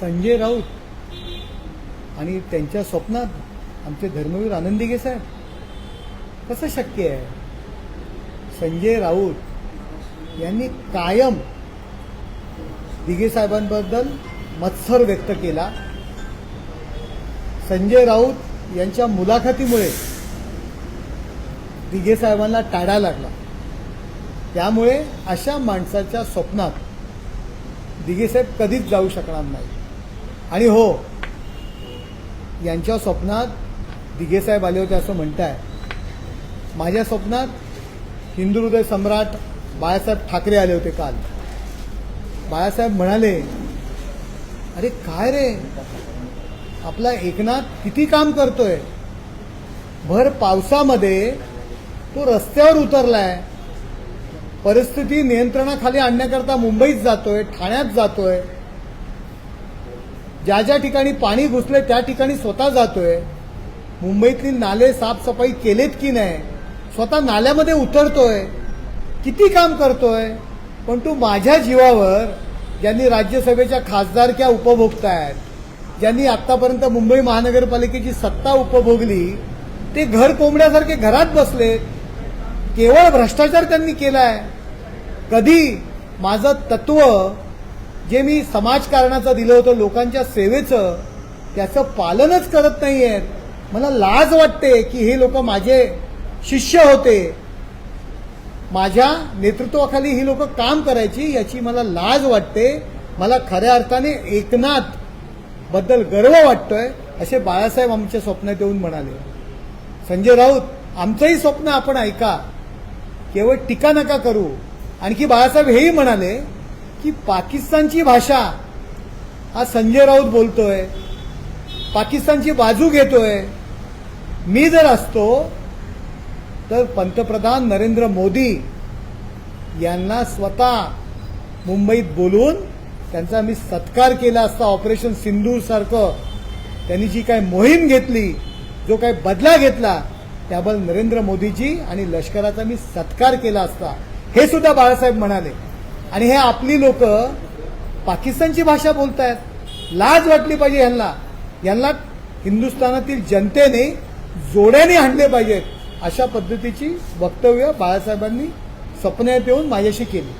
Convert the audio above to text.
संजय राऊत आणि त्यांच्या स्वप्नात आमचे धर्मवीर आनंदीगे साहेब. कसं शक्य आहे? संजय राऊत यांनी कायम दिघे साहेबांबद्दल मत्सर व्यक्त केला. संजय राऊत यांच्या मुलाखतीमुळे दिघे साहेबांना टाळा लागला. त्यामुळे अशा माणसाच्या स्वप्नात दिघे साहेब कधीच जाऊ शकणार नाही आणि हो यांच्या स्वप्नात दिघेसाहेब आले होते असं म्हणताय. माझ्या स्वप्नात हिंदू हृदय सम्राट बाळासाहेब ठाकरे आले होते काल. बाळासाहेब म्हणाले अरे काय रे? आपला एकनाथ किती काम करतोय? भर पावसामध्ये तो रस्त्यावर उतरलाय. परिस्थिती नियंत्रणाखाली आणण्याकरता मुंबईत जातोय ठाण्यात जातोय. ज्या ज्या ठिकाणी पाणी घुसले त्या ठिकाणी स्वतः जातोय. मुंबईतली नाले साफसफाई केलेत की नाही स्वतः नाल्यामध्ये उतरतोय किती काम करतोय पण तू माझ्या जीवावर ज्यांनी राज्यसभेच्या खासदारक्या आहेत ज्यांनी आतापर्यंत मुंबई महानगरपालिकेची सत्ता उपभोगली ते घर कोंबड्यासारखे घरात बसले. केवळ भ्रष्टाचार त्यांनी केलाय. कधी माझं तत्व जे मी समाजकारणाचं दिलं होतं लोकांच्या सेवेचं त्याचं पालनच करत नाही आहेत मला लाज वाटते की हे लोक माझे शिष्य होते. माझ्या नेतृत्वाखाली ही लोक काम करायची याची मला लाज वाटते. मला खऱ्या अर्थाने एकनाथबद्दल गर्व वाटतोय असे बाळासाहेब आमच्या स्वप्नात येऊन म्हणाले. संजय राऊत आमचंही स्वप्न आपण ऐका. केवळ टीका नका करू. आणखी बाळासाहेब हेही म्हणाले की पाकिस्तानची भाषा हा संजय राऊत बोलतोय पाकिस्तानची बाजू घेतोय. मी जर असतो तर पंतप्रधान नरेंद्र मोदी यांना स्वतः मुंबईत बोलून त्यांचा मी सत्कार केला असता ऑपरेशन सिंदूर सारखं. त्यांनी जी काय मोहीम घेतली जो काय बदला घेतला त्याबद्दल नरेंद्र मोदीजी आणि लष्कराचा मी सत्कार केला असता. हे सुद्धा बाळासाहेब म्हणाले. आणि हे आपली लोक पाकिस्तानची भाषा बोलतायत. लाज वाटली पाहिजे यांना यांना हिंदुस्थानातील जनतेने जोड्याने आणले पाहिजेत. अशा पद्धतीची वक्तव्य बाळासाहेबांनी स्वप्नात येऊन माझ्याशी केली.